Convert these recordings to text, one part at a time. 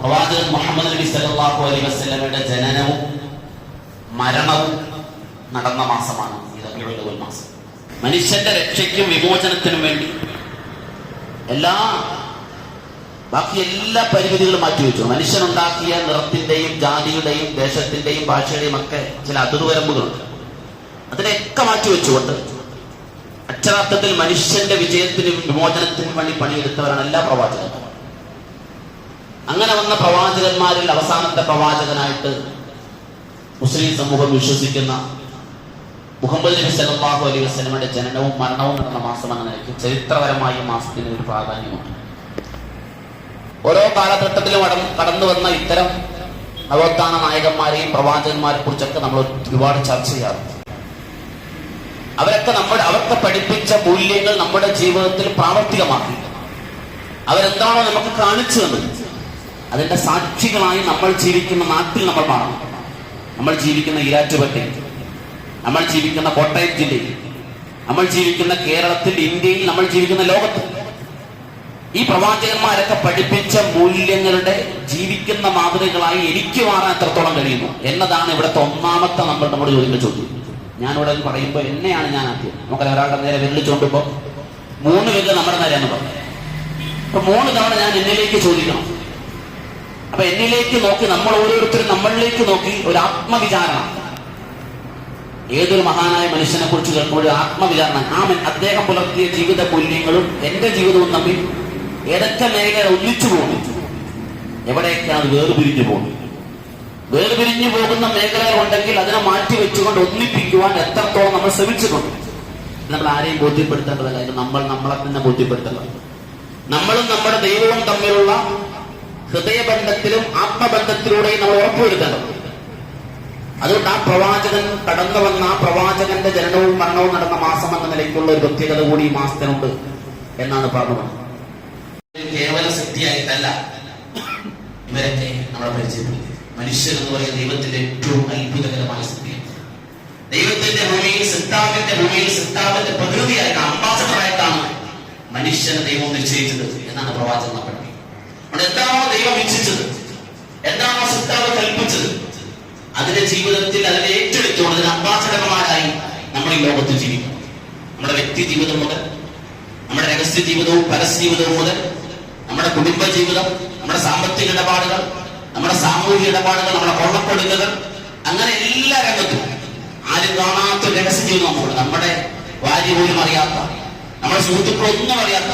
പ്രവാചകൻ മുഹമ്മദ് നബി സല്ലല്ലാഹു അലൈഹി വസല്ലമയുടെ ജനനവും മരണവും നടന്ന മാസമാണ് മാസം. മനുഷ്യന്റെ രക്ഷയ്ക്കും വിമോചനത്തിനും വേണ്ടി എല്ലാ ബാക്കി എല്ലാ പരിമിതികളും മാറ്റിവെച്ചു മനുഷ്യനുണ്ടാക്കിയ നിറത്തിന്റെയും ജാതിയുടെയും ദേശത്തിന്റെയും ഭാഷയുടെയും ഒക്കെ ചില അതിർവരമ്പുകളുണ്ട്. അതിനെയൊക്കെ മാറ്റിവെച്ചുകൊണ്ട് അക്ഷരാർത്ഥത്തിൽ മനുഷ്യന്റെ വിജയത്തിനും വിമോചനത്തിനും വേണ്ടി പണിയെടുത്തവരാണ് എല്ലാ പ്രവാചകന്മാരും. അങ്ങനെ വന്ന പ്രവാചകന്മാരിൽ അവസാനത്തെ പ്രവാചകനായിട്ട് മുസ്ലിം സമൂഹം വിശ്വസിക്കുന്ന മുഹമ്മദ് നബി സല്ലല്ലാഹു അലൈഹി വസല്ലമയുടെ ജനനവും മരണവും നടന്ന മാസം നിലയ്ക്ക് ചരിത്രപരമായ മാസത്തിന് ഒരു പ്രാധാന്യമുണ്ട്. ഓരോ കാലഘട്ടത്തിലും കടന്നു വന്ന ഇത്തരം നവോത്ഥാന നായകന്മാരെയും പ്രവാചകന്മാരെ കുറിച്ചൊക്കെ നമ്മൾ ഒരുപാട് ചർച്ച ചെയ്യാറുണ്ട്. അവരൊക്കെ നമ്മുടെ അവർക്ക് പഠിപ്പിച്ച മൂല്യങ്ങൾ നമ്മുടെ ജീവിതത്തിൽ പ്രാവർത്തികമാക്കി. അവരെന്താണോ നമുക്ക് കാണിച്ചു തന്നത്? അതിന്റെ സാക്ഷികളായി നമ്മൾ ജീവിക്കുന്ന നാട്ടിൽ നമ്മൾ മാറണം. നമ്മൾ ജീവിക്കുന്ന ഈരാറ്റുപേട്ടയിൽ നമ്മൾ ജീവിക്കുന്ന കോട്ടയം ജില്ലയിൽ നമ്മൾ ജീവിക്കുന്ന കേരളത്തിൽ ഇന്ത്യയിൽ നമ്മൾ ജീവിക്കുന്ന ലോകത്ത്. ഈ പ്രവാചകന്മാരൊക്കെ പഠിപ്പിച്ച മൂല്യങ്ങളുടെ ജീവിക്കുന്ന മാതൃകകളായി എനിക്ക് മാറാൻ എത്രത്തോളം കഴിയുന്നു എന്നതാണ് ഇവിടുത്തെ ഒന്നാമത്തെ നമ്മൾ നമ്മുടെ ചോദ്യങ്ങൾ ചോദ്യം ഞാനിവിടെ പറയുമ്പോൾ എന്നെയാണ് ഞാൻ ആദ്യം. നമുക്ക് ഒരാളുടെ നേരെ വിരൽ മൂന്ന് വിധ നമ്മുടെ നേരെയാണ് പറഞ്ഞത് അപ്പൊ മൂന്ന് തവണ ഞാൻ എന്നിലേക്ക് ചോദിക്കണം. അപ്പൊ എന്നിലേക്ക് നോക്കി നമ്മൾ ഓരോരുത്തരും നമ്മളിലേക്ക് നോക്കി ഒരു ആത്മവിചാരണം. ഏതൊരു മഹാനായ മനുഷ്യനെ കുറിച്ച് കേൾക്കുമ്പോൾ ആത്മവിചാരണ. ആ അദ്ദേഹം പുലർത്തിയ ജീവിത മൂല്യങ്ങളും എന്റെ ജീവിതവും തമ്മിൽ ഏതൊക്കെ മേഖല ഒന്നിച്ചു പോകുന്നു? എവിടെയൊക്കെ അത് വേർപിരിഞ്ഞു പോകുന്നത്? വേർപിരിഞ്ഞു പോകുന്ന മേഖലകൾ ഉണ്ടെങ്കിൽ അതിനെ മാറ്റി വെച്ചുകൊണ്ട് ഒന്നിപ്പിക്കുവാൻ എത്രത്തോളം നമ്മൾ ശ്രമിച്ചിട്ടുണ്ട്? നമ്മൾ ആരെയും ബോധ്യപ്പെടുത്തേണ്ടതല്ല. ഇത് നമ്മൾ നമ്മളെ തന്നെ ബോധ്യപ്പെടുത്തേണ്ടത് നമ്മളും നമ്മുടെ ദൈവവും തമ്മിലുള്ള ഹൃദയബന്ധത്തിലും ആത്മബന്ധത്തിലൂടെയും നമ്മൾ ഉറപ്പുവരുത്തേണ്ടത് അതുകൊണ്ട് ആ പ്രവാചകൻ കടന്നു വന്ന ആ പ്രവാചകന്റെ ജനനവും മരണവും നടന്ന മാസം എന്ന നിലയ്ക്കുള്ള ഒരു പ്രത്യേകത കൂടി ഈ മാസത്തിനുണ്ട് എന്നാണ് പറഞ്ഞത്. കേവല സിദ്ധിയായിട്ടല്ല. ഇവരൊക്കെ നമ്മളെ പരിചയപ്പെടുത്തി മനുഷ്യൻ എന്ന് പറയുന്ന ദൈവത്തിന്റെ ഏറ്റവും അത്ഭുതകരമായ സ്ഥിതിയാണ്. ദൈവത്തിന്റെ ഭൂമിയിൽ സിത്താവിന്റെ ഭൂമിയിൽ സിത്താവിന്റെ പ്രകൃതിയായിട്ട് അംബാസഡറായിട്ടാണ് മനുഷ്യനെ ദൈവം നിശ്ചയിച്ചത് എന്നാണ് പ്രവാചകൻ പറഞ്ഞത്. എന്താണോ ദൈവം ഇച്ഛിച്ചത്? എന്താണോ സിത്താവ് കൽപ്പിച്ചത്? അതിന്റെ ജീവിതത്തിൽ അതിനെ ഏറ്റെടുത്തുകൊണ്ട് അതിന് അംബാസഡർമാരായി നമ്മൾ ഈ ലോകത്ത് ജീവിക്കണം നമ്മുടെ വ്യക്തി ജീവിതം മുതൽ നമ്മുടെ രഹസ്യ ജീവിതവും പരസ്യ ജീവിതവും മുതൽ നമ്മുടെ കുടുംബ ജീവിതം നമ്മുടെ സാമ്പത്തിക ഇടപാടുകൾ നമ്മുടെ സാമൂഹിക ഇടപാടുകൾ നമ്മുടെ കൊള്ളപ്പെടുന്നത്. അങ്ങനെ എല്ലാ രംഗത്തും ആരും കാണാത്ത രഹസ്യം നമുക്കുണ്ട് നമ്മുടെ ഭാര്യ പോലും അറിയാത്ത നമ്മുടെ സുഹൃത്തുക്കളൊന്നും അറിയാത്ത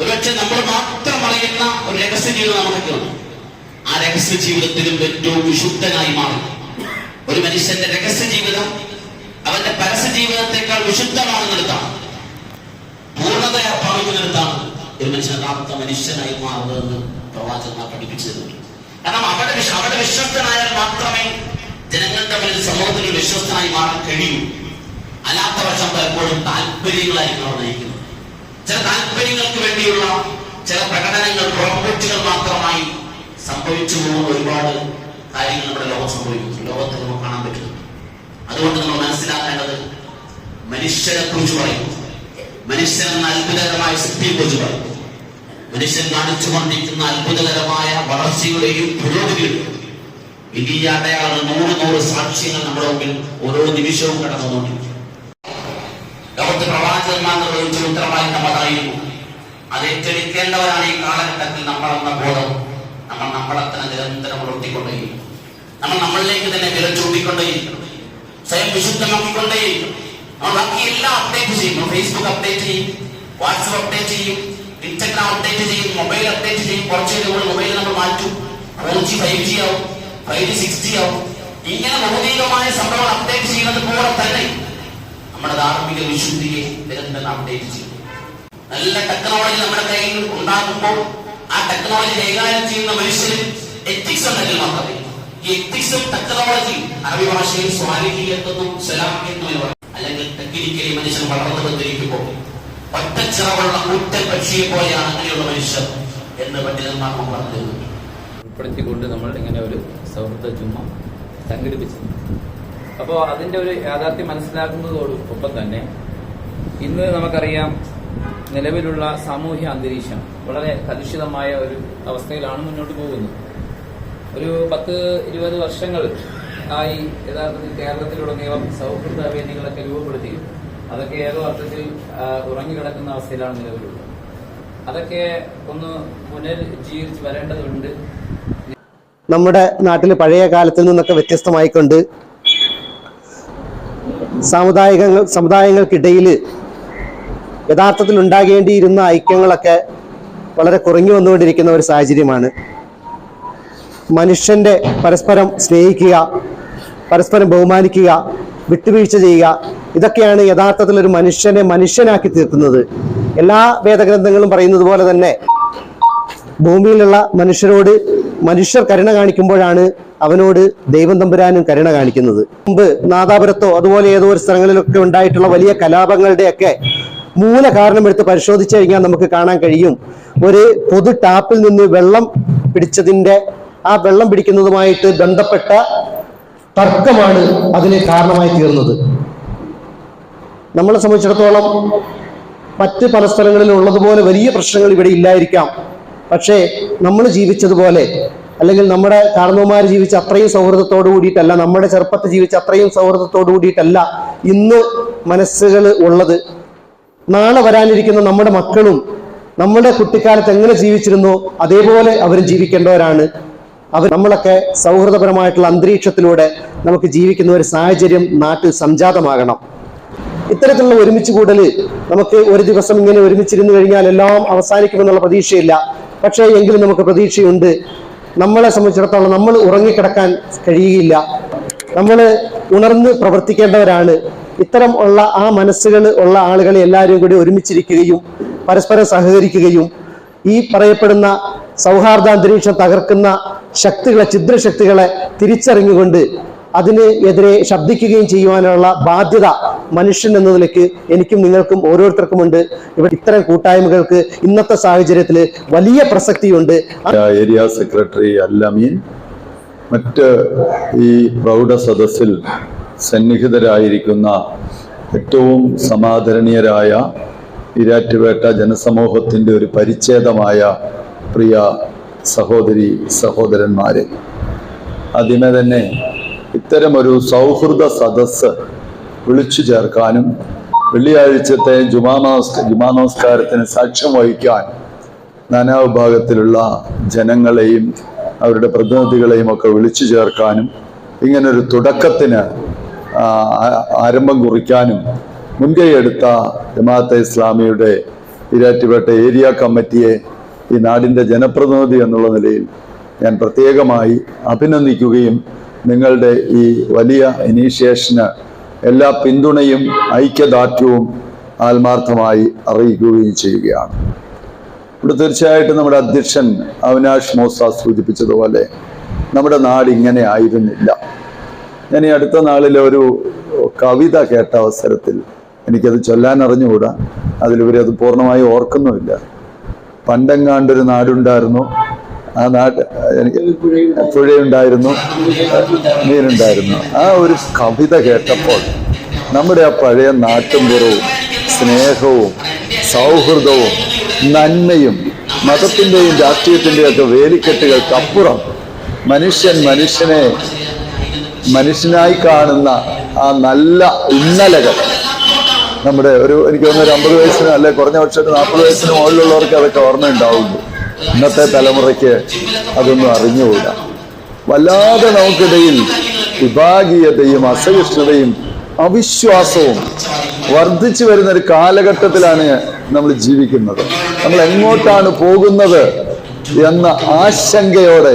ഒരുപക്ഷെ നമ്മൾ മാത്രം അറിയുന്ന ഒരു രഹസ്യ ജീവിതം നമുക്കൊക്കെയുണ്ട് ആ രഹസ്യ ജീവിതത്തിലും ഏറ്റവും വിശുദ്ധനായി മാറി. ഒരു മനുഷ്യന്റെ രഹസ്യ ജീവിതം അവന്റെ പരസ്യ ജീവിതത്തെക്കാൾ വിശുദ്ധമാണെന്നെടുത്താണ് പൂർണത പ്രാപിക്കുന്നിടത്താണ് ഒരു മനുഷ്യൻ യഥാർത്ഥ മനുഷ്യനായി മാറുന്നതെന്ന് പ്രവാചകന്മാർ പഠിപ്പിച്ചു തരുന്നുണ്ട്. കാരണം അവിടെ അവിടെ വിശ്വസ്തനായാൽ മാത്രമേ ജനങ്ങളുടെ മുന്നിൽ സമൂഹത്തിൽ ഒരു വിശ്വസ്തനായി മാറാൻ കഴിയൂ. അല്ലാത്ത പക്ഷം പലപ്പോഴും താല്പര്യങ്ങളായിരിക്കും അവർ നയിക്കുന്നത്. ചില താല്പര്യങ്ങൾക്ക് വേണ്ടിയുള്ള ചില പ്രകടനങ്ങൾ പ്രോപ്പർട്ടികൾ മാത്രമായി സംഭവിച്ചു പോകുന്ന ഒരുപാട് കാര്യങ്ങൾ നമ്മുടെ ലോകം സംഭവിക്കുന്നു. ലോകത്തിൽ നമുക്ക് കാണാൻ പറ്റുന്നു അതുകൊണ്ട് നമ്മൾ മനസ്സിലാക്കേണ്ടത് മനുഷ്യരെ കുറിച്ച് പറയും മനുഷ്യൻ എന്ന അത്ഭുതകരമായ ശക്തിയെ കുറിച്ച് പറയുന്നു. മനുഷ്യൻ കാണിച്ചുകൊണ്ടിരിക്കുന്ന അത്ഭുതകരമായ വളർച്ചയുടെയും പുരോഗതിയുടെയും വലിയ അടയാളം നൂറ് നൂറ് സാക്ഷ്യങ്ങൾ നമ്മുടെ മുമ്പിൽ ഓരോ നിമിഷവും കടന്നുകൊണ്ടിരിക്കും ലോകത്ത് പ്രവാചകന്മാർ നിർവഹിച്ച ഉത്തരമായി നമ്മളായിരുന്നു അത് ഏറ്റെടുക്കേണ്ടവരാണ് ഈ കാലഘട്ടത്തിൽ നമ്മളെന്ന ബോധം നമ്മൾ നമ്മളെ തന്നെ നിരന്തരം ഉണർത്തിക്കൊണ്ടേയിരിക്കും നമ്മൾ നമ്മളിലേക്ക് തന്നെ വില ചൂണ്ടിക്കൊണ്ടേയിരിക്കും സ്വയം വിശുദ്ധമാക്കിക്കൊണ്ടേയിരിക്കും നമ്മൾ ബാക്കി എല്ലാം അപ്ഡേറ്റ് ചെയ്യും. ഫേസ്ബുക്ക് അപ്ഡേറ്റ് ചെയ്യും. വാട്സപ്പ് അപ്ഡേറ്റ് ചെയ്യും. ഇൻസ്റ്റഗ്രാം അപ്ഡേറ്റ് ചെയ്യും മൊബൈൽ അപ്ഡേറ്റ് ചെയ്യും കുറച്ച് കഴിയുമ്പോൾ മൊബൈൽ നമ്മൾ മാറ്റും. ഫോർ ജി ഫൈവ് ജി ആവും ഫൈവ് ജി സിക്സ് ജി ആവും. ഇങ്ങനെ ഭൗതികമായ സംഭവങ്ങൾ അപ്ഡേറ്റ് ചെയ്യുന്നത് പോലെ തന്നെ നമ്മുടെ ധാർമ്മിക വിശുദ്ധിയെ നിരന്തരം അപ്ഡേറ്റ് ചെയ്യും. നല്ല ടെക്നോളജി നമ്മുടെ കയ്യിൽ ഉണ്ടാകുമ്പോൾ ആ ടെക്നോളജി കൈകാര്യം ചെയ്യുന്ന മനുഷ്യന് എത്തിക്സ് ഉണ്ടെങ്കിൽ മാത്രമേ ഈ എത്തിക്സും ടെക്നോളജി അറബി ഭാഷയിൽ സ്വാലിഹിയത്തെന്നും സലാമിയെന്നും എന്ന് പറയും. അല്ലെങ്കിൽ ടെക്നിക്കലി മനുഷ്യൻ വളർന്നു വന്നിരിക്കുമ്പോൾ ഒറ്റച്ചിറവുള്ള കൂറ്റൻ പക്ഷിയെ പോലെയാണ് അങ്ങനെയുള്ള മനുഷ്യർ എന്ന് പണ്ഡിതന്മാർ നമുക്ക് പറഞ്ഞു. ഉൾപ്പെടുത്തിക്കൊണ്ട് നമ്മൾ ഇങ്ങനെ ഒരു സൗഹൃദ ചുമ സംഘടിപ്പിച്ചു. അപ്പോൾ അതിന്റെ ഒരു യാഥാർത്ഥ്യം മനസ്സിലാക്കുന്നതോടൊപ്പം തന്നെ ഇന്ന് നമുക്കറിയാം നിലവിലുള്ള സാമൂഹ്യ അന്തരീക്ഷം വളരെ കലുഷിതമായ ഒരു അവസ്ഥയിലാണ് മുന്നോട്ട് പോകുന്നത്. ഒരു പത്ത് ഇരുപത് വർഷങ്ങൾ ആയി യഥാർത്ഥത്തിൽ കേരളത്തിലുടനീളം സൗഹൃദ വേദികളൊക്കെ രൂപപ്പെടുത്തി. അതൊക്കെ ഏതോ അർത്ഥത്തിൽ ഉറങ്ങിക്കിടക്കുന്ന അവസ്ഥയിലാണ് നിലവിലുള്ളത്. അതൊക്കെ ഒന്ന് പുനരുജ്ജീവിച്ച് വരേണ്ടതുണ്ട്. നമ്മുടെ നാട്ടിൽ പഴയ കാലത്തിൽ നിന്നൊക്കെ വ്യത്യസ്തമായിക്കൊണ്ട് സാമുദായിക സമുദായങ്ങൾക്കിടയിൽ യഥാർത്ഥത്തിൽ ഉണ്ടാകേണ്ടിയിരുന്ന ഐക്യങ്ങളൊക്കെ വളരെ കുറഞ്ഞു വന്നുകൊണ്ടിരിക്കുന്ന ഒരു സാഹചര്യമാണ്. മനുഷ്യന്റെ പരസ്പരം സ്നേഹിക്കുക പരസ്പരം ബഹുമാനിക്കുക വിട്ടുവീഴ്ച ചെയ്യുക ഇതൊക്കെയാണ് യഥാർത്ഥത്തിൽ ഒരു മനുഷ്യനെ മനുഷ്യനാക്കി തീർക്കുന്നത്. എല്ലാ വേദഗ്രന്ഥങ്ങളും പറയുന്നത് പോലെ തന്നെ ഭൂമിയിലുള്ള മനുഷ്യരോട് മനുഷ്യർ കരുണ കാണിക്കുമ്പോഴാണ് അവനോട് ദൈവം തമ്പുരാനും കരുണ കാണിക്കുന്നത്. മുമ്പ് നാദാപുരത്തോ അതുപോലെ ഏതോ ഒരു സ്ഥലങ്ങളിലൊക്കെ ഉണ്ടായിട്ടുള്ള വലിയ കലാപങ്ങളുടെയൊക്കെ മൂല കാരണമെടുത്ത് പരിശോധിച്ചു കഴിഞ്ഞാൽ നമുക്ക് കാണാൻ കഴിയും. ഒരു പൊതു ടാപ്പിൽ നിന്ന് വെള്ളം പിടിച്ചതിന്റെ ആ വെള്ളം പിടിക്കുന്നതുമായിട്ട് ബന്ധപ്പെട്ട തർക്കമാണ് അതിന് കാരണമായി തീർന്നത്. നമ്മളെ സംബന്ധിച്ചിടത്തോളം മറ്റ് പല സ്ഥലങ്ങളിലും ഉള്ളതുപോലെ വലിയ പ്രശ്നങ്ങൾ ഇവിടെ ഇല്ലായിരിക്കാം. പക്ഷേ നമ്മൾ ജീവിച്ചതുപോലെ അല്ലെങ്കിൽ നമ്മുടെ കാരണവന്മാർ ജീവിച്ച അത്രയും സൗഹൃദത്തോടു കൂടിയിട്ടല്ല നമ്മുടെ ചെറുപ്പത്തിൽ ജീവിച്ച അത്രയും സൗഹൃദത്തോടു കൂടിയിട്ടല്ല ഇന്ന് മനസ്സുകൾ ഉള്ളത്. നാളെ വരാനിരിക്കുന്ന നമ്മുടെ മക്കളും നമ്മുടെ കുട്ടിക്കാലത്ത് എങ്ങനെ ജീവിച്ചിരുന്നോ അതേപോലെ അവർ ജീവിക്കേണ്ടവരാണ്. അവർ നമ്മളൊക്കെ സൗഹൃദപരമായിട്ടുള്ള അന്തരീക്ഷത്തിലൂടെ നമുക്ക് ജീവിക്കുന്ന ഒരു സാഹചര്യം നാട്ടിൽ സംജാതമാകണം. ഇത്തരത്തിലുള്ള ഒരുമിച്ച് കൂടൽ നമുക്ക് ഒരു ദിവസം ഇങ്ങനെ ഒരുമിച്ചിരുന്നു കഴിഞ്ഞാൽ എല്ലാം അവസാനിക്കുമെന്നുള്ള പ്രതീക്ഷയില്ല. പക്ഷേ എങ്കിലും നമുക്ക് പ്രതീക്ഷയുണ്ട്. നമ്മളെ സംബന്ധിച്ചിടത്തോളം നമ്മൾ ഉറങ്ങിക്കിടക്കാൻ കഴിയുകയില്ല. നമ്മൾ ഉണർന്ന് പ്രവർത്തിക്കേണ്ടവരാണ്. ഇത്തരം ഉള്ള ആ മനസ്സുകൾ ഉള്ള ആളുകളെ എല്ലാവരും കൂടി ഒരുമിച്ചിരിക്കുകയും പരസ്പരം സഹകരിക്കുകയും ഈ പറയപ്പെടുന്ന സൗഹാർദ്ദ അന്തരീക്ഷം തകർക്കുന്ന ശക്തികളെ ഛിദ്രശക്തികളെ തിരിച്ചറിഞ്ഞുകൊണ്ട് അതിന് എതിരെ ശബ്ദിക്കുകയും ചെയ്യുവാനുള്ള ബാധ്യത മനുഷ്യൻ എന്ന നിലയ്ക്ക് എനിക്കും നിങ്ങൾക്കും ഓരോരുത്തർക്കും ഉണ്ട് ഇവിടെ ഇത്തരം കൂട്ടായ്മകൾക്ക് ഇന്നത്തെ സാഹചര്യത്തിൽ വലിയ പ്രസക്തിയുണ്ട്. ഏരിയ സെക്രട്ടറി അല്ലമീൻ മറ്റ് ഈ പ്രൗഢ സദസ്സിൽ സന്നിഹിതരായിരിക്കുന്ന ഏറ്റവും സമാദരണീയരായ ഇരാറ്റുപേട്ട ജനസമൂഹത്തിന്റെ ഒരു പരിച്ഛേദമായ പ്രിയ സഹോദരി സഹോദരന്മാരെ. ആദ്യമേ തന്നെ ഇത്തരമൊരു സൗഹൃദ സദസ്സ് വിളിച്ചു ചേർക്കാനും വെള്ളിയാഴ്ചത്തെ ജുമാ നമസ്ക ജുമാ നമസ്കാരത്തിന് സാക്ഷ്യം വഹിക്കാൻ നാനാവിഭാഗത്തിലുള്ള ജനങ്ങളെയും അവരുടെ പ്രതിനിധികളെയും ഒക്കെ വിളിച്ചു ചേർക്കാനും ഇങ്ങനൊരു തുടക്കത്തിന് ആരംഭം കുറിക്കാനും മുൻകൈയെടുത്ത ജമാഅത്തെ ഇസ്ലാമിയുടെ ഇരാറ്റുപേട്ട ഏരിയ കമ്മിറ്റിയെ ഈ നാടിന്റെ ജനപ്രതിനിധി എന്നുള്ള നിലയിൽ ഞാൻ പ്രത്യേകമായി അഭിനന്ദിക്കുകയും നിങ്ങളുടെ ഈ വലിയ ഇനീഷ്യേഷന് എല്ലാ പിന്തുണയും ഐക്യദാർഢ്യവും ആത്മാർത്ഥമായി അറിയിക്കുകയും ചെയ്യുകയാണ്. ഇവിടെ തീർച്ചയായിട്ടും നമ്മുടെ അധ്യക്ഷൻ അവിനാഷ് മോസ സൂചിപ്പിച്ചതുപോലെ നമ്മുടെ നാട് ഇങ്ങനെ ആയിരുന്നില്ല. ഞാൻ ഈ അടുത്ത നാളിൽ ഒരു കവിത കേട്ട അവസരത്തിൽ എനിക്കത് ചൊല്ലാൻ അറിഞ്ഞുകൂടാ. അതിലുപരി അത് പൂർണമായി ഓർക്കുന്നുമില്ല. പണ്ടെങ്ങാണ്ടൊരു നാടുണ്ടായിരുന്നു. ആ നാട് എനിക്ക് പുഴയുണ്ടായിരുന്നു മീനുണ്ടായിരുന്നു. ആ ഒരു കവിത കേട്ടപ്പോൾ നമ്മുടെ ആ പഴയ നാട്ടുംപുറവും സ്നേഹവും സൗഹൃദവും നന്മയും മതത്തിന്റെയും രാഷ്ട്രീയത്തിന്റെയും ഒക്കെ വേലിക്കെട്ടുകൾക്കപ്പുറം മനുഷ്യൻ മനുഷ്യനെ മനുഷ്യനായി കാണുന്ന ആ നല്ല ഇന്നലകൾ നമ്മുടെ ഒരു എനിക്ക് തോന്നുന്നു ഒരു അമ്പത് വയസ്സിന് അല്ലെ കുറഞ്ഞ പക്ഷം നാൽപ്പത് വയസ്സിന് മുകളിലുള്ളവർക്ക് അതൊക്കെ ഓർമ്മയുണ്ടാവുള്ളൂ. ഇന്നത്തെ തലമുറയ്ക്ക് അതൊന്നും അറിഞ്ഞുകൂടാ. വല്ലാതെ നമുക്കിടയിൽ വിഭാഗീയതയും അസഹിഷ്ണുതയും അവിശ്വാസവും വർദ്ധിച്ചു വരുന്ന ഒരു കാലഘട്ടത്തിലാണ് നമ്മൾ ജീവിക്കുന്നത്. നമ്മൾ എങ്ങോട്ടാണ് പോകുന്നത് എന്ന ആശങ്കയോടെ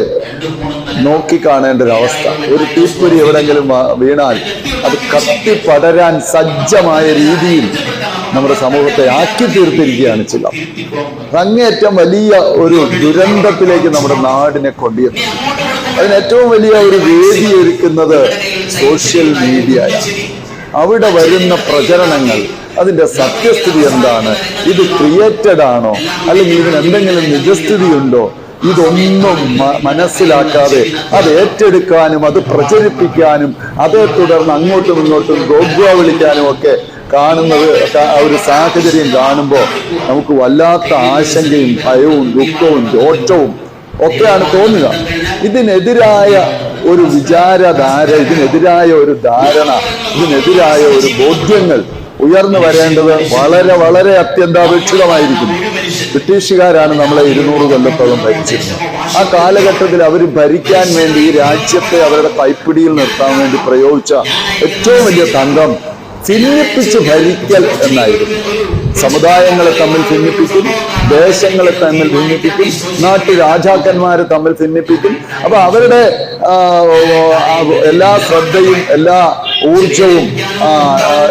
നോക്കിക്കാണേണ്ട ഒരു അവസ്ഥ ഒരു തീപ്പൊരി എവിടെങ്കിലും വീണാൽ അത് കത്തി പടരാൻ സജ്ജമായ രീതിയിൽ നമ്മുടെ സമൂഹത്തെ ആക്കി തീർത്തിരിക്കുകയാണ് ചില അങ്ങേറ്റം വലിയ ഒരു ദുരന്തത്തിലേക്ക് നമ്മുടെ നാടിനെ കൊണ്ടുവരുന്നു അതിന് ഏറ്റവും വലിയ ഒരു വേദി ഒരുക്കുന്നത് സോഷ്യൽ മീഡിയയാണ് അവിടെ വരുന്ന പ്രചരണങ്ങൾ അതിന്റെ സത്യസ്ഥിതി എന്താണ് ഇത് ക്രിയേറ്റഡ് ആണോ അല്ലെങ്കിൽ ഇതിന് എന്തെങ്കിലും നിജസ്ഥിതി ഉണ്ടോ ഇതൊന്നും മനസ്സിലാക്കാതെ അത് ഏറ്റെടുക്കാനും അത് പ്രചരിപ്പിക്കാനും അതേ തുടർന്ന് അങ്ങോട്ടും ഇങ്ങോട്ടും ഗോഗ്വ വിളിക്കാനും ഒക്കെ കാണുന്നത് ആ ഒരു സാഹചര്യം കാണുമ്പോൾ നമുക്ക് വല്ലാത്ത ആശങ്കയും ഭയവും ദുഃഖവും ദോഷവും ഒക്കെയാണ് തോന്നുക. ഇതിനെതിരായ ഒരു വിചാരധാര ഇതിനെതിരായ ഒരു ധാരണ ഇതിനെതിരായ ഒരു ബോധ്യങ്ങൾ ഉയർന്നു വരേണ്ടത് വളരെ വളരെ അത്യന്താപേക്ഷിതമായിരിക്കുന്നു. ബ്രിട്ടീഷുകാരാണ് നമ്മളെ ഇരുന്നൂറ് കൊല്ലത്തോളം ഭരിച്ചിരുന്നത്. ആ കാലഘട്ടത്തിൽ അവർ ഭരിക്കാൻ വേണ്ടി ഈ രാജ്യത്തെ അവരുടെ കൈപ്പിടിയിൽ നിർത്താൻ വേണ്ടി പ്രയോഗിച്ച ഏറ്റവും വലിയ തന്ത്രം ഭിന്നിപ്പിച്ച് ഭരിക്കൽ എന്നായിരുന്നു. സമുദായങ്ങളെ തമ്മിൽ ഭിന്നിപ്പിക്കും ദേശങ്ങളെ തമ്മിൽ ഭിന്നിപ്പിക്കും നാട്ടു രാജാക്കന്മാരെ തമ്മിൽ ഭിന്നിപ്പിക്കും. അപ്പൊ അവരുടെ എല്ലാ ശ്രദ്ധയും എല്ലാ ഊർജവും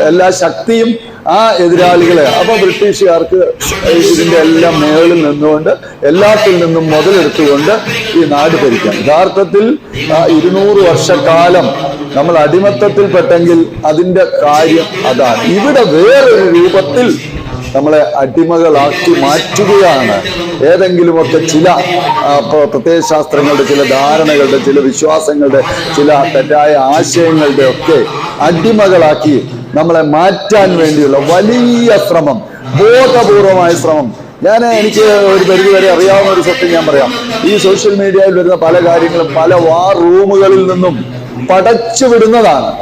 എല്ലാ ശക്തിയും ആ എതിരാളികളെ അപ്പൊ ബ്രിട്ടീഷുകാർക്ക് ഇതിന്റെ എല്ലാം മേളിൽ നിന്നുകൊണ്ട് എല്ലാത്തിൽ നിന്നും മുതലെടുത്തുകൊണ്ട് ഈ നാട് ഭരിക്കാം. യഥാർത്ഥത്തിൽ ഇരുന്നൂറ് വർഷക്കാലം നമ്മൾ അടിമത്തത്തിൽപ്പെട്ടെങ്കിൽ അതിന്റെ കാര്യം അതാണ്. ഇവിടെ വേറൊരു രൂപത്തിൽ നമ്മളെ അടിമകളാക്കി മാറ്റുകയാണ്. ഏതെങ്കിലുമൊക്കെ ചില പ്രത്യയശാസ്ത്രങ്ങളുടെ ചില ധാരണകളുടെ ചില വിശ്വാസങ്ങളുടെ ചില തെറ്റായ ആശയങ്ങളുടെ ഒക്കെ അടിമകളാക്കി നമ്മളെ മാറ്റാൻ വേണ്ടിയുള്ള വലിയ ശ്രമം ബോധപൂർവമായ ശ്രമം. ഞാൻ എനിക്ക് ഒരു പരിധി വരെ അറിയാവുന്ന ഒരു സത്യം ഞാൻ പറയാം. ഈ സോഷ്യൽ മീഡിയയിൽ വരുന്ന പല കാര്യങ്ങളും പല വാർ റൂമുകളിൽ നിന്നും പടച്ചു വിടുന്നതാണ്.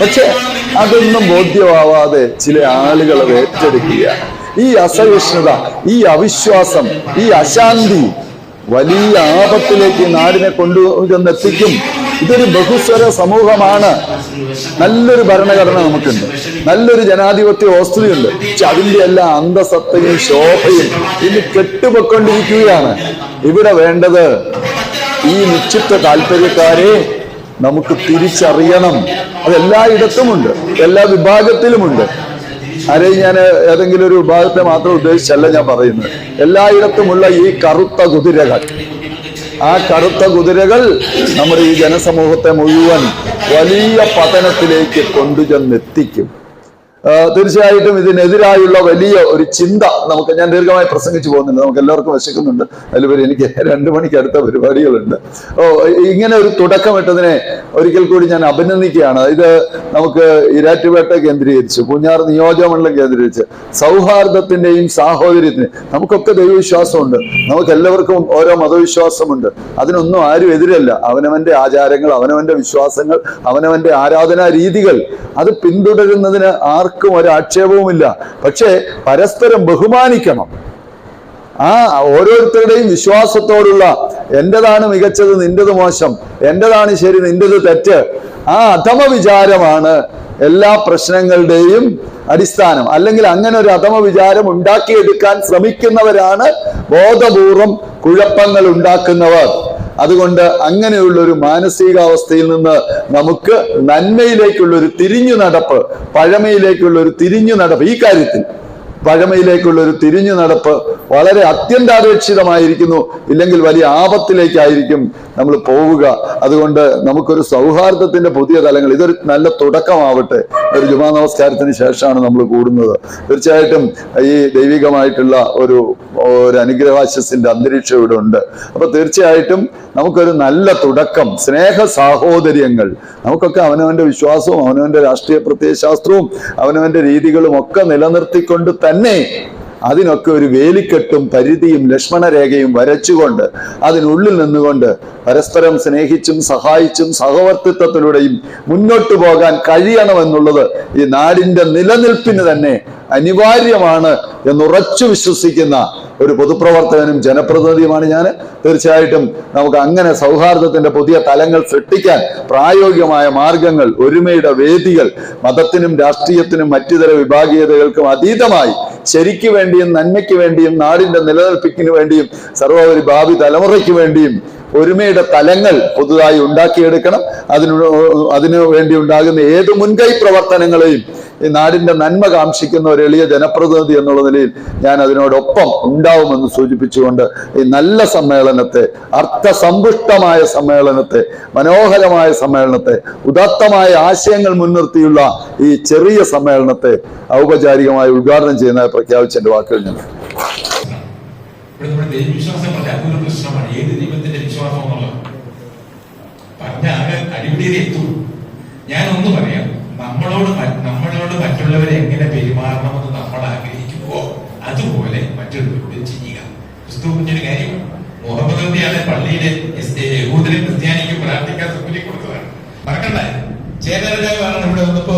പക്ഷെ അതൊന്നും ബോധ്യമാവാതെ ചില ആളുകൾ അത് ഏറ്റെടുക്കുക. ഈ അസഹിഷ്ണുത ഈ അവിശ്വാസം ഈ അശാന്തി വലിയ ആപത്തിലേക്ക് നാടിനെ നാടിനെ കൊണ്ടുചെന്നെത്തിക്കും ഇതൊരു ബഹുസ്വര സമൂഹമാണ്. നല്ലൊരു ഭരണഘടന നമുക്കുണ്ട്. നല്ലൊരു ജനാധിപത്യ വസ്തുതയുണ്ട് പക്ഷെ അതിന്റെ എല്ലാ അന്തസത്തയും ശോഭയും ഇന്ന് കെട്ടുപൊക്കൊണ്ടിരിക്കുകയാണ്. ഇവിടെ വേണ്ടത് ഈ നിക്ഷിപ്ത താല്പര്യക്കാരെ നമുക്ക് തിരിച്ചറിയണം. അതെല്ലാ എല്ലായിടത്തുമുണ്ട്. എല്ലാ വിഭാഗത്തിലുമുണ്ട്. ആരെയും ഞാൻ ഏതെങ്കിലും ഒരു വിഭാഗത്തെ മാത്രം ഉദ്ദേശിച്ചല്ല ഞാൻ പറയുന്നത്. എല്ലായിടത്തുമുള്ള ഈ കറുത്ത കുതിരകൾ. ആ കറുത്ത കുതിരകൾ നമ്മുടെ ഈ ജനസമൂഹത്തെ മുഴുവൻ വലിയ പതനത്തിലേക്ക് കൊണ്ടുചെന്നെത്തിക്കും. തീർച്ചയായിട്ടും ഇതിനെതിരായുള്ള വലിയ ഒരു ചിന്ത നമുക്ക് ഞാൻ ദീർഘമായി പ്രസംഗിച്ചു പോകുന്നുണ്ട്. നമുക്ക് എല്ലാവർക്കും വിശക്കുന്നുണ്ട്. അതിലുപരി എനിക്ക് രണ്ടു മണിക്ക് അടുത്ത പരിപാടികളുണ്ട്. ഓ ഇങ്ങനെ ഒരു തുടക്കമിട്ടതിനെ ഒരിക്കൽ കൂടി ഞാൻ അഭിനന്ദിക്കുകയാണ്. ഇത് നമുക്ക് ഇരാറ്റുപേട്ട കേന്ദ്രീകരിച്ച് പൂഞ്ഞാർ നിയോജകമണ്ഡലം കേന്ദ്രീകരിച്ച് സൗഹാർദ്ദത്തിന്റെയും സാഹോദര്യത്തിന്റെയും നമുക്കൊക്കെ ദൈവവിശ്വാസമുണ്ട്. നമുക്ക് എല്ലാവർക്കും ഓരോ മതവിശ്വാസമുണ്ട്. അതിനൊന്നും ആരും എതിരല്ല. അവനവന്റെ ആചാരങ്ങൾ അവനവന്റെ വിശ്വാസങ്ങൾ അവനവന്റെ ആരാധനാ രീതികൾ അത് പിന്തുടരുന്നതിന് ആർക്കും ഒരു ആക്ഷേപവുമില്ല പക്ഷേ പരസ്പരം ബഹുമാനിക്കണം. ആ ഓരോരുത്തരുടെയും വിശ്വാസത്തോടുള്ള എന്റേതാണ് മികച്ചത് നിന്റേത് മോശം എന്റേതാണ് ശരി നിന്റേത് തെറ്റ് ആ അധമ വിചാരമാണ് എല്ലാ പ്രശ്നങ്ങളുടെയും അടിസ്ഥാനം. അല്ലെങ്കിൽ അങ്ങനെ ഒരു അധമ വിചാരം ഉണ്ടാക്കിയെടുക്കാൻ ശ്രമിക്കുന്നവരാണ് ബോധപൂർവം കുഴപ്പങ്ങൾ ഉണ്ടാക്കുന്നവർ. അതുകൊണ്ട് അങ്ങനെയുള്ള ഒരു മാനസികാവസ്ഥയിൽ നിന്ന് നമുക്ക് നന്മയിലേക്കുള്ള ഒരു തിരിഞ്ഞു നടപ്പ് പഴമയിലേക്കുള്ള ഒരു തിരിഞ്ഞു നടപ്പ്. ഈ കാര്യത്തിൽ പഴമയിലേക്കുള്ള ഒരു തിരിഞ്ഞു നടപ്പ് വളരെ അത്യന്താപേക്ഷിതമായിരിക്കുന്നു. ഇല്ലെങ്കിൽ വലിയ ആപത്തിലേക്കായിരിക്കും നമ്മൾ പോവുക. അതുകൊണ്ട് നമുക്കൊരു സൗഹാർദ്ദത്തിന്റെ പുതിയ തലങ്ങൾ ഇതൊരു നല്ല തുടക്കമാവട്ടെ. ഒരു ജുമാ നമസ്കാരത്തിന് ശേഷമാണ് നമ്മൾ കൂടുന്നത്. തീർച്ചയായിട്ടും ഈ ദൈവികമായിട്ടുള്ള ഒരു ഒരു അനുഗ്രഹാശസിന്റെ അന്തരീക്ഷം ഇവിടെ ഉണ്ട്. അപ്പൊ തീർച്ചയായിട്ടും നമുക്കൊരു നല്ല തുടക്കം സ്നേഹ സാഹോദര്യങ്ങൾ. നമുക്കൊക്കെ അവനവന്റെ വിശ്വാസവും അവനവന്റെ രാഷ്ട്രീയ പ്രത്യയശാസ്ത്രവും അവനവന്റെ രീതികളും ഒക്കെ നിലനിർത്തിക്കൊണ്ട് തന്നെ അതിനൊക്കെ ഒരു വേലിക്കെട്ടും പരിധിയും ലക്ഷ്മണരേഖയും വരച്ചുകൊണ്ട് അതിനുള്ളിൽ നിന്നുകൊണ്ട് പരസ്പരം സ്നേഹിച്ചും സഹായിച്ചും സഹവർത്തിത്വത്തിലൂടെയും മുന്നോട്ട് പോകാൻ കഴിയണമെന്നുള്ളത് ഈ നാടിന്റെ നിലനിൽപ്പിന് തന്നെ അനിവാര്യമാണ് എന്നുറച്ചു വിശ്വസിക്കുന്ന ഒരു പൊതുപ്രവർത്തകനും ജനപ്രതിനിധിയുമാണ് ഞാൻ തീർച്ചയായിട്ടും നമുക്ക് അങ്ങനെ സൗഹാർദ്ദത്തിന്റെ പുതിയ തലങ്ങൾ സൃഷ്ടിക്കാൻ പ്രായോഗികമായ മാർഗങ്ങൾ ഒരുമയുടെ വേദികൾ മതത്തിനും രാഷ്ട്രീയത്തിനും മറ്റുതര വിഭാഗീയതകൾക്കും അതീതമായി ശരിക്ക് വേണ്ടിയും നന്മയ്ക്ക് വേണ്ടിയും നാടിന്റെ നിലനിൽപ്പിന് വേണ്ടിയും സർവോപരി ഭാവി തലമുറയ്ക്ക് വേണ്ടിയും ഒരുമയുടെ തലങ്ങൾ പുതുതായി ഉണ്ടാക്കിയെടുക്കണം. അതിനു അതിനു വേണ്ടി ഉണ്ടാകുന്ന ഏത് മുൻകൈ പ്രവർത്തനങ്ങളെയും ഈ നാടിന്റെ നന്മ കാംക്ഷിക്കുന്ന ഒരു എളിയ ജനപ്രതിനിധി എന്നുള്ള നിലയിൽ ഞാൻ അതിനോടൊപ്പം ഉണ്ടാവുമെന്ന് സൂചിപ്പിച്ചുകൊണ്ട് ഈ നല്ല സമ്മേളനത്തെ അർത്ഥസമ്പുഷ്ടമായ സമ്മേളനത്തെ മനോഹരമായ സമ്മേളനത്തെ ഉദാത്തമായ ആശയങ്ങൾ മുൻനിർത്തിയുള്ള ഈ ചെറിയ സമ്മേളനത്തെ ഔപചാരികമായി ഉദ്ഘാടനം ചെയ്യുന്നതായി പ്രഖ്യാപിച്ച എന്റെ വാക്കുകൾ ഞാൻ ഇവിടെ നമ്മുടെ ദൈവവിശ്വാസം വളരെ അതൊരു പ്രശ്നമാണ് ഏത് ദൈവത്തിന്റെ വിശ്വാസം എന്നുള്ളത് പറഞ്ഞ ആകെ അടിപിടിയിൽ എത്തും ഞാൻ ഒന്ന് പറയാം നമ്മളോട് നമ്മളോട് മറ്റുള്ളവരെ എങ്ങനെ പെരുമാറണമെന്ന് നമ്മൾ ആഗ്രഹിക്കുന്നുവോ അതുപോലെ മറ്റുള്ളവരോട് ചെയ്യുക. ക്രിസ്തു കുഞ്ഞൊരു കാര്യമാണ് മുഹമ്മദ് നബിയാണ് പള്ളിയിലെ യഹൂദനും ക്രിസ്ത്യാനിക്കും പ്രാർത്ഥിക്കാൻ സൗകര്യം കൊടുത്തതാണ്. മറക്കണ്ട. ചേതരാജാവാണ് ഇവിടെ വന്നപ്പോ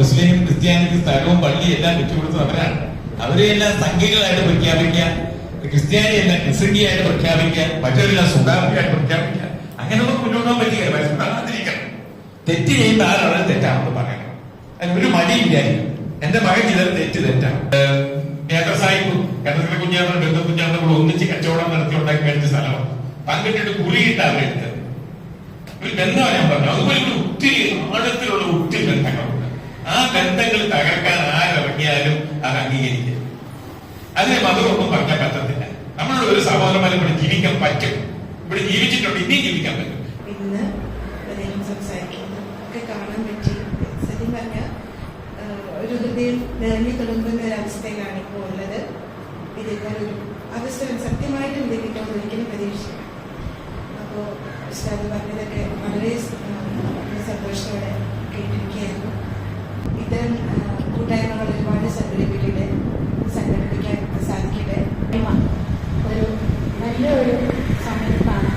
മുസ്ലിം ക്രിസ്ത്യാനിക്ക് സ്ഥലവും പള്ളിയും എല്ലാം വിട്ടുകൊടുത്തത് അവരാണ്. അവരെല്ലാം സംഖ്യകളായിട്ട് പ്രഖ്യാപിക്കുക ക്രിസ്ത്യാനി എല്ലാം ക്രിസ്തീയായിട്ട് പ്രഖ്യാപിക്കുക മറ്റവരെല്ലാം സുഡാമിയായിട്ട് പ്രഖ്യാപിക്കുക. അങ്ങനെയൊന്നും മുന്നോട്ട് പറ്റില്ല. തെറ്റ് ചെയ്യുന്ന ആരാണ് തെറ്റാണെന്ന് പറയണം അതിന് ഒരു മടിയില്ലായിരുന്നു എന്റെ മകൻ ചിലർ തെറ്റ് തെറ്റാണ്. കേന്ദ്ര സാഹിബ് കേന്ദ്രത്തിലെ കുഞ്ഞാണ് ബന്ധു കുഞ്ഞാണ് കൂടെ ഒന്നിച്ച് കച്ചവടം നടത്തി ഉണ്ടാക്കി കഴിച്ച സ്ഥലമാണ്. പങ്കിട്ടിട്ട് കുറിയിട്ട് എടുത്തത്. ഒരു ബന്ധമാണ് ഞാൻ പറഞ്ഞു. അതുപോലെ ഒരു ഒത്തിരി ആഴത്തിലുള്ള ഒത്തിരി ബന്ധങ്ങളുണ്ട്. ആ ബന്ധങ്ങൾ തകർക്കാൻ ആരിറങ്ങിയാലും അത് അംഗീകരിക്കും അതിനെ മതമൊന്നും പറഞ്ഞാൽ പറ്റത്തില്ല. നമ്മളോട് ഒരു സഹോദരന്മാരെ ഇവിടെ ജീവിക്കാൻ പറ്റും. ഇവിടെ ജീവിച്ചിട്ടുണ്ട് ഇനിയും ജീവിക്കാൻ പറ്റും ഇന്ന് അദ്ദേഹം സംസാരിക്കുന്നത് ഒക്കെ കാണാൻ പറ്റി. സത്യം പറഞ്ഞ ഒരു ഹൃദയം നിറഞ്ഞു തുടങ്ങുന്ന ഒരു അവസ്ഥയിലാണ് ഇപ്പോൾ ഉള്ളത്. ഇതേപോലൊരു അവസരം സത്യമായിട്ടും ഇത് കിട്ടുമെന്ന് ഒരിക്കലും പ്രതീക്ഷിക്കാം അപ്പോൾ ഉസ്താദ് പറഞ്ഞതൊക്കെ വളരെ സന്തോഷത്തോടെ കേട്ടിരിക്കുകയായിരുന്നു. ഇത്തരം കൂട്ടായ്മകൾ ഒരുപാട് സംഘടിപ്പിക്കട്ടെ സംഘടിപ്പിക്കാൻ സാധിക്കട്ടെ ഒരു നല്ലൊരു സമയത്താണ്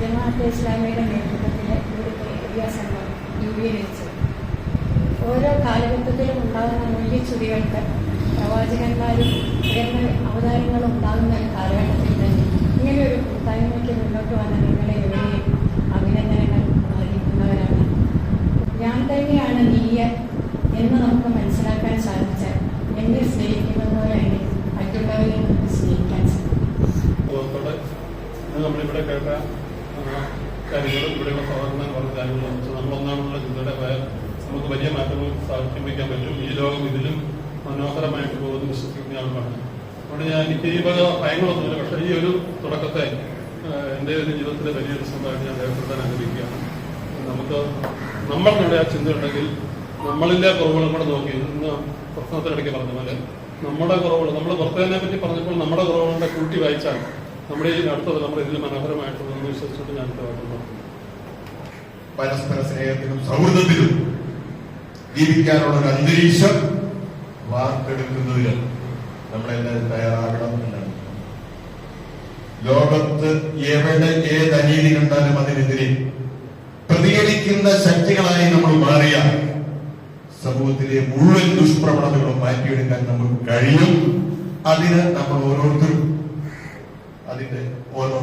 ജമാഅത്തെ ഇസ്ലാമിയുടെ നേതൃത്വത്തിൽ ഇവിടുത്തെ ഏരിയ സംഘം രൂപീകരിച്ചത് ഓരോ കാലഘട്ടത്തിലും ഉണ്ടാകുന്ന മൂല്യച്യുതികൾക്ക് പ്രവാചകന്മാരും ഉയർന്ന അവതാരങ്ങളും ഉണ്ടാകുന്ന ഒരു കാലഘട്ടത്തിൽ തന്നെ ഇങ്ങനെ ഒരു കൂട്ടായ്മയ്ക്ക് മുന്നോട്ട് വന്ന നിങ്ങളെ എവിടെയും അഭിനന്ദനങ്ങൾ അറിയിക്കുന്നവരാണ് ഞാൻ തന്നെയാണ് നീയ എന്ന് നമുക്ക് മനസ്സിലാക്കാൻ സാധിച്ചാൽ എന്നെ സ്നേഹിക്കുന്നത് പോലെ തന്നെ മറ്റുള്ളവരെ നമുക്ക് സ്നേഹിക്കാൻ സാധിക്കും സുഹൃത്തോടെ ഇന്ന് നമ്മളിവിടെ കേട്ട കാര്യങ്ങളും ഇവിടെയുള്ള സഹകരണം പറഞ്ഞ കാര്യങ്ങളും വെച്ച് നമ്മളൊന്നാണെന്നുള്ള ചിന്തയുടെ ഭയം നമുക്ക് വലിയ മാറ്റങ്ങൾ സാധിപ്പിക്കാൻ പറ്റും. ഈ ലോകം ഇതിലും മനോഹരമായിട്ട് പോകുന്ന വിശ്വസിക്കുന്ന ആളുകളാണ്. അതുകൊണ്ട് ഞാൻ എനിക്ക് ഈ വക ഭയങ്ങളൊന്നുമില്ല പക്ഷേ ഈ ഒരു തുടക്കത്തെ എന്റെ ഒരു ജീവിതത്തിലെ വലിയൊരു സ്വന്തമായിട്ട് ഞാൻ രേഖപ്പെടുത്താൻ ആഗ്രഹിക്കുകയാണ്. നമുക്ക് നമ്മൾക്കിവിടെ ആ ചിന്ത ഉണ്ടെങ്കിൽ നമ്മളിലെ കുറവുകളും കൂടെ നോക്കി ഇന്ന് പ്രശ്നത്തിനിടയ്ക്ക് പറഞ്ഞ പോലെ നമ്മുടെ കുറവുകൾ നമ്മൾ പുറത്തേനെ പറ്റി പറഞ്ഞപ്പോൾ നമ്മുടെ കുറവുകളുടെ കൂട്ടി വായിച്ചാൽ നമ്മുടെ ഈ അടുത്തത് നമ്മുടെ ഇതിൽ മനോഹരമായിട്ടുള്ളതെന്ന് വിശ്വസിച്ചിട്ട് ഞാൻ വാക്കുന്നു പരസ്പര സ്നേഹത്തിനും സൗഹൃദത്തിലും ജീവിക്കാനുള്ള ഒരു അന്തരീക്ഷം വാർത്തെടുക്കുന്നതിന് നമ്മളെല്ലാവരും തയ്യാറാകണം എന്നാണ്. ലോകത്ത് എവിടെ ഏത് അനീതി കണ്ടാലും അതിനെതിരെ പ്രതികരിക്കുന്ന ശക്തികളായി നമ്മൾ മാറിയ സമൂഹത്തിലെ മുഴുവൻ ദുഷ്പ്രവണതകളും മാറ്റിയെടുക്കാൻ നമുക്ക് കഴിയും. അതിന് നമ്മൾ ഓരോരുത്തരും അതിന്റെ ഓരോ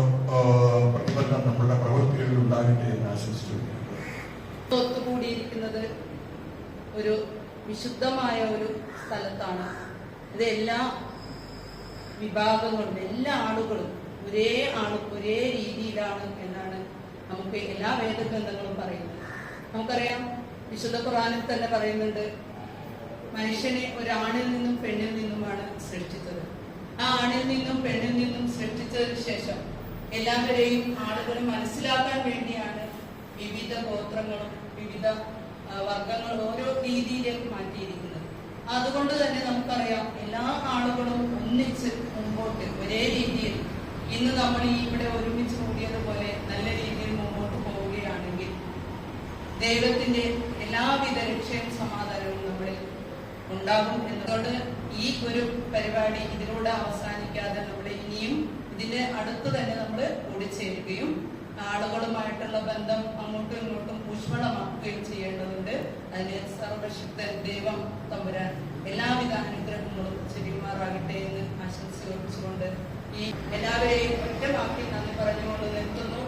പ്രതിഫലനം നമ്മളുടെ പ്രവൃത്തികളിൽ ഉണ്ടാകട്ടെ എന്ന് ആശംസിച്ചു ഒത്തുകൂടിയിരിക്കുന്നത് ഒരു വിശുദ്ധമായ ഒരു സ്ഥലത്താണ്. ഇത് എല്ലാ വിഭാഗങ്ങളും എല്ലാ ആളുകളും ഒരേ ആണ് ഒരേ രീതിയിലാണ് എന്നാണ് നമുക്ക് എല്ലാ വേദഗ്രന്ഥങ്ങളും പറയുന്നത്. നമുക്കറിയാം വിശുദ്ധ ഖുറാനിൽ തന്നെ പറയുന്നുണ്ട് മനുഷ്യനെ ഒരാണിൽ നിന്നും പെണ്ണിൽ നിന്നുമാണ് സൃഷ്ടിച്ചത്. ആ ആണിൽ നിന്നും പെണ്ണിൽ നിന്നും സൃഷ്ടിച്ചതിന് ശേഷം എല്ലാവരെയും ആളുകൾ മനസ്സിലാക്കാൻ വേണ്ടിയാണ് വിവിധ ഗോത്രങ്ങളും വിവിധ വർഗങ്ങളും ഓരോ രീതിയിലേക്ക് മാറ്റിയിരിക്കുന്നത്. അതുകൊണ്ട് തന്നെ നമുക്കറിയാം എല്ലാ ആളുകളും ഒന്നിച്ച് മുമ്പോട്ട് ഒരേ രീതിയിൽ ഇന്ന് നമ്മൾ ഈ ഇവിടെ ഒരുമിച്ച് കൂടിയതുപോലെ നല്ല രീതിയിൽ മുമ്പോട്ട് പോവുകയാണെങ്കിൽ ദൈവത്തിന്റെ എല്ലാവിധ രക്ഷയും സമാധാനവും നമ്മളിൽ ഉണ്ടാകും എന്നതുകൊണ്ട് ഈ ഒരു പരിപാടി ഇതിലൂടെ അവസാനിക്കാതെ നമ്മൾ ഇനിയും ഇതിന്റെ അടുത്ത് തന്നെ നമ്മൾ കൂടിച്ചേരുകയും ആളുകളുമായിട്ടുള്ള ബന്ധം അങ്ങോട്ടും ഇങ്ങോട്ടും ഊഷ്മളമാക്കുകയും ചെയ്യേണ്ടതുണ്ട്. അതിന് സർവശക്തൻ ദൈവം തമ്പുരാൻ എല്ലാവിധ അനുഗ്രഹങ്ങളും ചെടിമാറാകട്ടെ എന്ന് ആശംസിച്ചുകൊണ്ട് ഈ എല്ലാവരെയും ഒറ്റ വാക്കിൽ നന്ദി പറഞ്ഞുകൊണ്ട് നിർത്തുന്നു.